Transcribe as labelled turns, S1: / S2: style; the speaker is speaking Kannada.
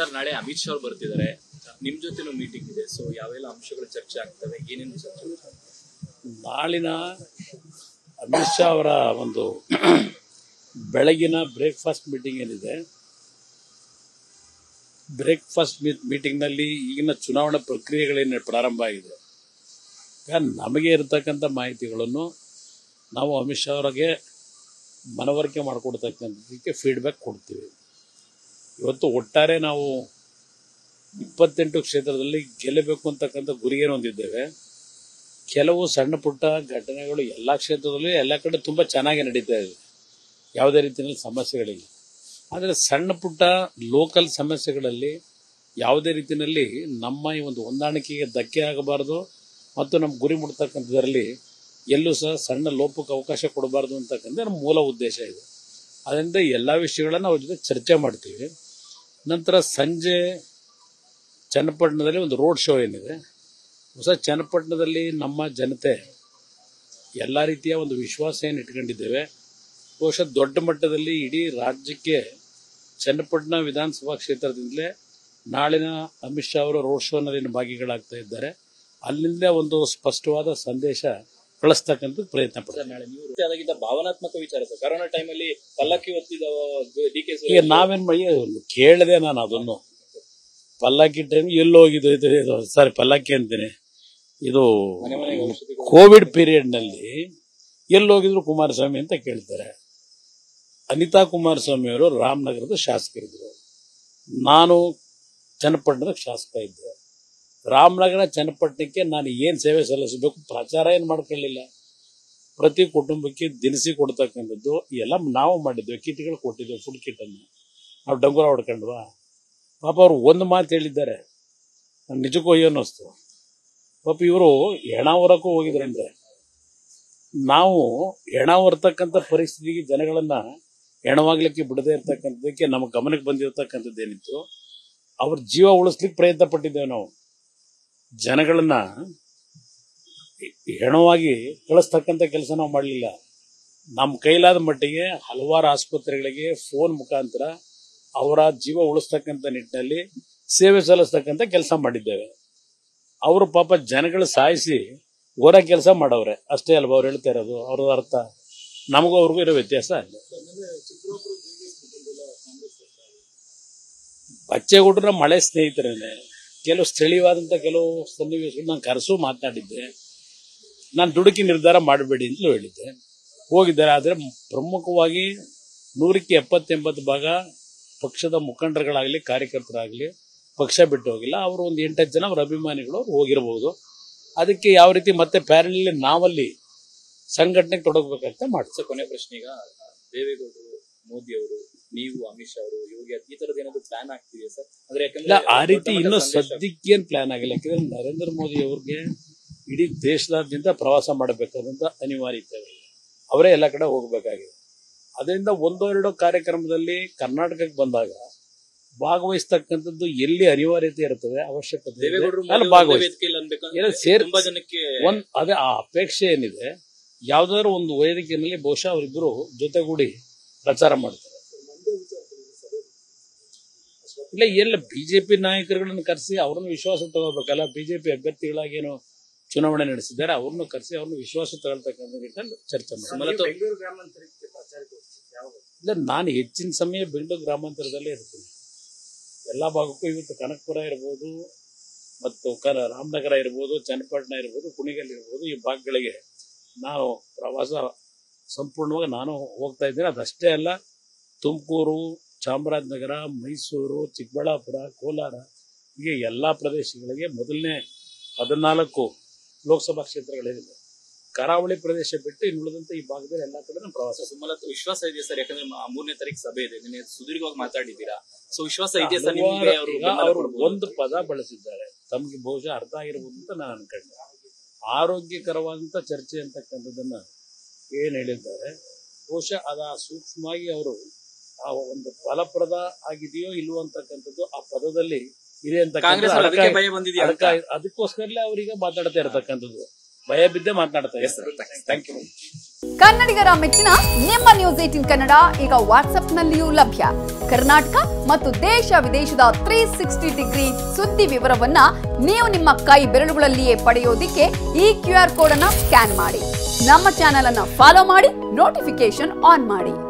S1: ಸರ್, ನಾಳೆ ಅಮಿತ್ ಶಾ ಅವ್ರು ಬರ್ತಿದ್ದಾರೆ. ನಿಮ್ ಜೊತೆನೂ ಮೀಟಿಂಗ್ ಇದೆ. ಸೊ ಯಾವೆಲ್ಲ ಅಂಶಗಳು ಚರ್ಚೆ ಆಗ್ತವೆ? ಏನೇನು?
S2: ನಾಳಿನ ಅಮಿತ್ ಶಾ ಅವರ ಒಂದು ಬೆಳಗಿನ ಬ್ರೇಕ್ಫಾಸ್ಟ್ ಮೀಟಿಂಗ್ ಏನಿದೆ. ಬ್ರೇಕ್ಫಾಸ್ಟ್ ಮೀಟಿಂಗ್ನಲ್ಲಿ ಈಗಿನ ಚುನಾವಣಾ ಪ್ರಕ್ರಿಯೆಗಳೇನು ಪ್ರಾರಂಭ ಆಗಿದೆ. ನಮಗೆ ಇರತಕ್ಕಂಥ ಮಾಹಿತಿಗಳನ್ನು ನಾವು ಅಮಿತ್ ಶಾ ಅವರಿಗೆ ಮನವರಿಕೆ ಮಾಡಿಕೊಡ್ತಕ್ಕಂಥದ್ದಕ್ಕೆ ಫೀಡ್ಬ್ಯಾಕ್ ಕೊಡ್ತೀವಿ. ಇವತ್ತು ಒಟ್ಟಾರೆ ನಾವು ಇಪ್ಪತ್ತೆಂಟು ಕ್ಷೇತ್ರದಲ್ಲಿ ಗೆಲ್ಲಬೇಕು ಅಂತಕ್ಕಂಥ ಗುರಿಯನ್ನು ಹೊಂದಿದ್ದೇವೆ. ಕೆಲವು ಸಣ್ಣ ಪುಟ್ಟ ಘಟನೆಗಳು ಎಲ್ಲ ಕ್ಷೇತ್ರದಲ್ಲೂ ಎಲ್ಲ ಕಡೆ ತುಂಬ ಚೆನ್ನಾಗಿ ನಡೀತಾ ಇದೆ. ಯಾವುದೇ ರೀತಿಯಲ್ಲಿ ಸಮಸ್ಯೆಗಳಿಲ್ಲ. ಆದರೆ ಸಣ್ಣ ಪುಟ್ಟ ಲೋಕಲ್ ಸಮಸ್ಯೆಗಳಲ್ಲಿ ಯಾವುದೇ ರೀತಿಯಲ್ಲಿ ನಮ್ಮ ಈ ಒಂದು ಹೊಂದಾಣಿಕೆಗೆ ಧಕ್ಕೆ ಆಗಬಾರ್ದು ಮತ್ತು ನಮ್ಮ ಗುರಿ ಮುಟ್ತಕ್ಕಂಥದ್ರಲ್ಲಿ ಎಲ್ಲೂ ಸಹ ಸಣ್ಣ ಲೋಪಕ್ಕೆ ಅವಕಾಶ ಕೊಡಬಾರ್ದು ಅಂತಕ್ಕಂಥ ನಮ್ಮ ಮೂಲ ಉದ್ದೇಶ ಇದೆ. ಅದರಿಂದ ಎಲ್ಲ ವಿಷಯಗಳನ್ನು ಅವ್ರ ಜೊತೆ ಚರ್ಚೆ ಮಾಡ್ತೀವಿ. ನಂತರ ಸಂಜೆ ಚನ್ನಪಟ್ಟಣದಲ್ಲಿ ಒಂದು ರೋಡ್ ಶೋ ಏನಿದೆ. ಹೊಸ ಚನ್ನಪಟ್ಟಣದಲ್ಲಿ ನಮ್ಮ ಜನತೆ ಎಲ್ಲ ರೀತಿಯ ಒಂದು ವಿಶ್ವಾಸ ಏನು ಇಟ್ಕೊಂಡಿದ್ದೇವೆ. ಬಹುಶಃ ದೊಡ್ಡ ಮಟ್ಟದಲ್ಲಿ ಇಡೀ ರಾಜ್ಯಕ್ಕೆ ಚನ್ನಪಟ್ಟಣ ವಿಧಾನಸಭಾ ಕ್ಷೇತ್ರದಿಂದಲೇ ನಾಳಿನ ಅಮಿತ್ ಶಾ ಅವರು ರೋಡ್ ಶೋನಲ್ಲಿ ಭಾಗಿಗಳಾಗ್ತಾ ಇದ್ದಾರೆ. ಅಲ್ಲಿಂದ ಒಂದು ಸ್ಪಷ್ಟವಾದ ಸಂದೇಶ ಕಳಿಸ್ತಕ್ಕಂಥ ಪ್ರಯತ್ನ ಪಡ್ತಾರೆ.
S1: ಭಾವನಾತ್ಮಕ ವಿಚಾರ ಕರೋನಾ ಟೈಮಲ್ಲಿ ಪಲ್ಲಕ್ಕಿ ಹೊತ್ತಿದ ಡಿ ಕೆ
S2: ಈಗ ನಾವೇನ್ ಮಾಡಿ ಕೇಳಿದೆ ನಾನು ಅದನ್ನು. ಪಲ್ಲಕ್ಕಿ ಟೈಮ್ ಎಲ್ಲಿ ಹೋಗಿದ್ದು ಇದು? ಇದು ಸಾರಿ ಪಲ್ಲಕ್ಕಿ ಅಂತೇನೆ. ಇದು ಕೋವಿಡ್ ಪೀರಿಯಡ್ನಲ್ಲಿ ಹೋಗಿದ್ರು ಕುಮಾರಸ್ವಾಮಿ ಅಂತ ಕೇಳ್ತಾರೆ. ಅನಿತಾ ಕುಮಾರಸ್ವಾಮಿ ಅವರು ರಾಮನಗರದ ಶಾಸಕರಿದ್ರು ನಾನು ಚನ್ನಪಟ್ಟಣದ ಶಾಸಕ ಇದ್ದೆ. ರಾಮನಗರ ಚನ್ನಪಟ್ಟಣಕ್ಕೆ ನಾನು ಏನು ಸೇವೆ ಸಲ್ಲಿಸಬೇಕು ಪ್ರಚಾರ ಏನು ಮಾಡ್ಕೊಳ್ಳಿಲ್ಲ. ಪ್ರತಿ ಕುಟುಂಬಕ್ಕೆ ದಿನಸಿ ಕೊಡ್ತಕ್ಕಂಥದ್ದು ಎಲ್ಲ ನಾವು ಮಾಡಿದ್ವಿ. ಕಿಟ್ಗಳು ಕೊಟ್ಟಿದ್ವಿ ಫುಡ್ ಕಿಟ್ಟನ್ನು ನಾವು ಡಂಗುರ ಹೊಡ್ಕೊಂಡ್ವಾ? ಪಾಪ ಅವ್ರು ಒಂದು ಮಾತು ಹೇಳಿದ್ದಾರೆ. ನಾನು ನಿಜಕ್ಕೂ ಅಯ್ಯೋ ಅನ್ನಿಸ್ತು. ಪಾಪ ಇವರು ಹೆಣ ಹೊರಕ್ಕೂ ಅಂದ್ರೆ ನಾವು ಹೆಣ ಹೊರತಕ್ಕಂಥ ಪರಿಸ್ಥಿತಿಗೆ ಜನಗಳನ್ನು ಹೆಣವಾಗ್ಲಿಕ್ಕೆ ಬಿಡದೇ ಇರ್ತಕ್ಕಂಥದ್ದಕ್ಕೆ ನಮ್ಮ ಗಮನಕ್ಕೆ ಬಂದಿರತಕ್ಕಂಥದ್ದು ಏನಿತ್ತು, ಅವ್ರ ಜೀವ ಉಳಿಸ್ಲಿಕ್ಕೆ ಪ್ರಯತ್ನ ಪಟ್ಟಿದ್ದೇವೆ ನಾವು. ಜನಗಳನ್ನ ಹೆಣವಾಗಿ ಕಳಿಸ್ತಕ್ಕಂಥ ಕೆಲಸ ನಾವು ಮಾಡಲಿಲ್ಲ. ನಮ್ಮ ಕೈಲಾದ ಮಟ್ಟಿಗೆ ಹಲವಾರು ಆಸ್ಪತ್ರೆಗಳಿಗೆ ಫೋನ್ ಮುಖಾಂತರ ಅವರ ಜೀವ ಉಳಿಸ್ತಕ್ಕಂಥ ನಿಟ್ಟಿನಲ್ಲಿ ಸೇವೆ ಸಲ್ಲಿಸ್ತಕ್ಕಂಥ ಕೆಲಸ ಮಾಡಿದ್ದೇವೆ. ಅವರು ಪಾಪ ಜನಗಳು ಸಾಯಿಸಿ ಹೊರ ಕೆಲಸ ಮಾಡವ್ರೆ. ಅಷ್ಟೇ ಅಲ್ವಾ ಅವ್ರು ಹೇಳ್ತಾ ಇರೋದು? ಅವ್ರದ್ದು ಅರ್ಥ? ನಮಗೂ ಅವ್ರಿಗೂ ಇರೋ ವ್ಯತ್ಯಾಸ ಅಲ್ಲ. ಕೊಟ್ಟರೆ ಮಳೆ ಸ್ನೇಹಿತರೇನೆ. ಕೆಲವು ಸ್ಥಳೀಯವಾದಂಥ ಕೆಲವು ಸನ್ನಿವೇಶಗಳು ನಾನು ಕರೆಸು ಮಾತನಾಡಿದ್ದೆ. ನಾನು ದುಡುಕಿ ನಿರ್ಧಾರ ಮಾಡಬೇಡಿ ಅಂತಲೂ ಹೇಳಿದ್ದೆ. ಹೋಗಿದ್ದಾರೆ, ಆದರೆ ಪ್ರಮುಖವಾಗಿ ನೂರಕ್ಕೆ ಎಪ್ಪತ್ತೆಂಬತ್ತು ಭಾಗ ಪಕ್ಷದ ಮುಖಂಡರುಗಳಾಗಲಿ, ಕಾರ್ಯಕರ್ತರಾಗಲಿ ಪಕ್ಷ ಬಿಟ್ಟು ಹೋಗಿಲ್ಲ. ಅವರು ಒಂದು ಎಂಟತ್ತು ಜನ ಅವರ ಅಭಿಮಾನಿಗಳು ಅವ್ರು ಹೋಗಿರಬಹುದು ಅದಕ್ಕೆ ಯಾವ ರೀತಿ ಮತ್ತೆ ಪ್ಯಾರಲಿ ನಾವಲ್ಲಿ ಸಂಘಟನೆಗೆ ತೊಡಗಬೇಕಂತ ಮಾಡ್ತೀವಿ
S1: ಕೊನೆ ಪ್ರಶ್ನೆ ಈಗ ದೇವೇಗೌಡರು ಮೋದಿ ಅವರು ನೀವು ಅಮಿತ್ ಶಾ ಅವರು ಯೋಗಿ ಈ ತರದ ಏನಾದ್ರು ಪ್ಲಾನ್ ಆಗ್ತಿದೆ ಸರ್? ಅಂದ್ರೆ
S2: ಇಲ್ಲ
S1: ಯಾಕಂದ್ರೆ
S2: ಆ ರೀತಿ ಇನ್ನು ಸದ್ಯಕ್ಕೇನು ಪ್ಲಾನ್ ಆಗಿಲ್ಲ. ಯಾಕಂದ್ರೆ ನರೇಂದ್ರ ಮೋದಿ ಅವ್ರಿಗೆ ಇಡೀ ದೇಶದಾದ್ಯಂತ ಪ್ರವಾಸ ಮಾಡಬೇಕಾದಂತ ಅನಿವಾರ್ಯತೆ ಅವರಿಗೆ. ಅವರೇ ಎಲ್ಲ ಕಡೆ ಹೋಗಬೇಕಾಗಿದೆ. ಅದರಿಂದ ಒಂದೋ ಎರಡೋ ಕಾರ್ಯಕ್ರಮದಲ್ಲಿ ಕರ್ನಾಟಕಕ್ಕೆ ಬಂದಾಗ ಭಾಗವಹಿಸ್ತಕ್ಕಂಥದ್ದು ಎಲ್ಲಿ ಅನಿವಾರ್ಯತೆ ಇರ್ತದೆ? ಅವಶ್ಯಕತೆ ಇದೆ,
S1: ದೇವೇಗೌಡರು
S2: ಅಲ್ಲಿ
S1: ಮೋದಿ
S2: ಭಾಗವಹಿಸ್ತಾರೆ.
S1: ವೇದಿಕೆಯಲ್ಲಿ ಅನ್ಬೇಕಂದ್ರೆ
S2: ಏನೋ ಸೇರ್-
S1: ತುಂಬಾ ಜನಕ್ಕೆ
S2: ಒಂದ್ ಅದೇ ಆ ಅಪೇಕ್ಷೆ ಏನಿದೆ? ಯಾವ್ದಾದ್ರು ಒಂದು ವೇದಿಕೆಯಲ್ಲಿ ಬಹುಶಃ ಅವರಿಬ್ಬರು ಜೊತೆಗೂಡಿ ಪ್ರಚಾರ ಮಾಡ್ತಾರೆ. ಇಲ್ಲ ಎಲ್ಲ ಬಿಜೆಪಿ ನಾಯಕರುಗಳನ್ನು ಕರೆಸಿ ಅವ್ರನ್ನ ವಿಶ್ವಾಸ ತಗೋಬೇಕಲ್ಲ. ಬಿಜೆಪಿ ಅಭ್ಯರ್ಥಿಗಳಾಗಿ ಏನು ಚುನಾವಣೆ ನಡೆಸಿದ್ದಾರೆ ಅವ್ರನ್ನ ಕರೆಸಿ ಅವ್ರನ್ನ ವಿಶ್ವಾಸ ತಗೊಳ್ತಕ್ಕಂಥ ಚರ್ಚೆ ಮಾಡಿ ಇಲ್ಲ ನಾನು ಹೆಚ್ಚಿನ ಸಮಯ ಬೆಂಗಳೂರು ಗ್ರಾಮಾಂತರದಲ್ಲೇ ಇರ್ತೀನಿ. ಎಲ್ಲ ಭಾಗಕ್ಕೂ ಇವತ್ತು ಕನಕಪುರ ಇರ್ಬೋದು ಮತ್ತು ಕ ರಾಮನಗರ ಇರ್ಬೋದು ಚನ್ನಪಟ್ಟಣ ಇರ್ಬೋದು ಕುಣಿಗಲ್ ಇರ್ಬೋದು ಈ ಭಾಗಗಳಿಗೆ ನಾನು ಪ್ರವಾಸ ಸಂಪೂರ್ಣವಾಗಿ ನಾನು ಹೋಗ್ತಾ ಇದ್ದೀನಿ. ಅದಷ್ಟೇ ಅಲ್ಲ ತುಮಕೂರು ಚಾಮರಾಜನಗರ ಮೈಸೂರು ಚಿಕ್ಕಬಳ್ಳಾಪುರ ಕೋಲಾರ ಹೀಗೆ ಎಲ್ಲ ಪ್ರದೇಶಗಳಿಗೆ ಮೊದಲನೇ ಹದಿನಾಲ್ಕು ಲೋಕಸಭಾ ಕ್ಷೇತ್ರಗಳೇನಿದೆ ಕರಾವಳಿ ಪ್ರದೇಶ ಬಿಟ್ಟು ಇನ್ನು ಉಳಿದಂತೆ ಈ ಭಾಗದಲ್ಲಿ ಎಲ್ಲ ಕಡೆ ನಮ್ಮ ಪ್ರವಾಸ
S1: ಸುಮಾರು ವಿಶ್ವಾಸ ಇದೆಯಾ ಸರ್ ಯಾಕಂದ್ರೆ ಮೂರನೇ ತಾರೀಕು ಸಭೆ ಇದೆ. ನಿನ್ನೆ ಸುದೀರ್ಘವಾಗಿ ಮಾತಾಡಿದ್ದೀರಾ? ಸೊ ವಿಶ್ವಾಸ ಇದೆ ಸರ್ ನಿಮ್ಗೆ ಅವರು
S2: ಒಂದು ಪದ ಬಳಸಿದ್ದಾರೆ. ತಮಗೆ ಬಹುಶಃ ಅರ್ಥ ಆಗಿರ್ಬೋದು ಅಂತ ನಾನು ಅನ್ಕೊಂಡೆ. ಆರೋಗ್ಯಕರವಾದಂತ ಚರ್ಚೆ ಅಂತಕ್ಕಂಥದ್ದನ್ನ ಏನ್ ಹೇಳಿದ್ದಾರೆ? ಬಹುಶಃ ಅದ ಸೂಕ್ಷ್ಮವಾಗಿ ಅವರು ಆ ಒಂದು ಫಲಪ್ರದ ಆಗಿದೆಯೋ ಇಲ್ವೋ ಅಂತಕ್ಕಂಥದ್ದು ಆ ಪದದಲ್ಲಿ ಇದೆ ಅಂತ
S1: ಕಾಂಗ್ರೆಸ್ ಅವ್ರಿಗೆ ಭಯ ಬಂದಿದೆಯಾ ಅಂತ?
S2: ಅದಕ್ಕೋಸ್ಕರಲೇ ಅವರಿಗೆ ಮಾತಾಡ್ತಾ ಇರತಕ್ಕಂಥದ್ದು. ಭಯ ಬಿದ್ದೆ ಮಾತನಾಡ್ತಾ ಯು
S3: ಕನ್ನಡಿಗರ ಮೆಚ್ಚಿನ ನಿಮ್ಮ ನ್ಯೂಸ್ ಏಟಿನ್ ಕನ್ನಡ ಈಗ ವಾಟ್ಸ್ಆಪ್ನಲ್ಲಿಯೂ ಲಭ್ಯ. ಕರ್ನಾಟಕ ಮತ್ತು ದೇಶ ವಿದೇಶದ ತ್ರೀ ಸಿಕ್ಸ್ಟಿ ಡಿಗ್ರಿ ಸುದ್ದಿ ವಿವರವನ್ನ ನೀವು ನಿಮ್ಮ ಕೈ ಬೆರಳುಗಳಲ್ಲಿಯೇ ಪಡೆಯೋದಿಕ್ಕೆ ಈ ಕ್ಯೂ ಆರ್ ಕೋಡ್ ಅನ್ನ ಸ್ಕ್ಯಾನ್ ಮಾಡಿ. ನಮ್ಮ ಚಾನೆಲ್ ಅನ್ನ ಫಾಲೋ ಮಾಡಿ ನೋಟಿಫಿಕೇಶನ್ ಆನ್ ಮಾಡಿ.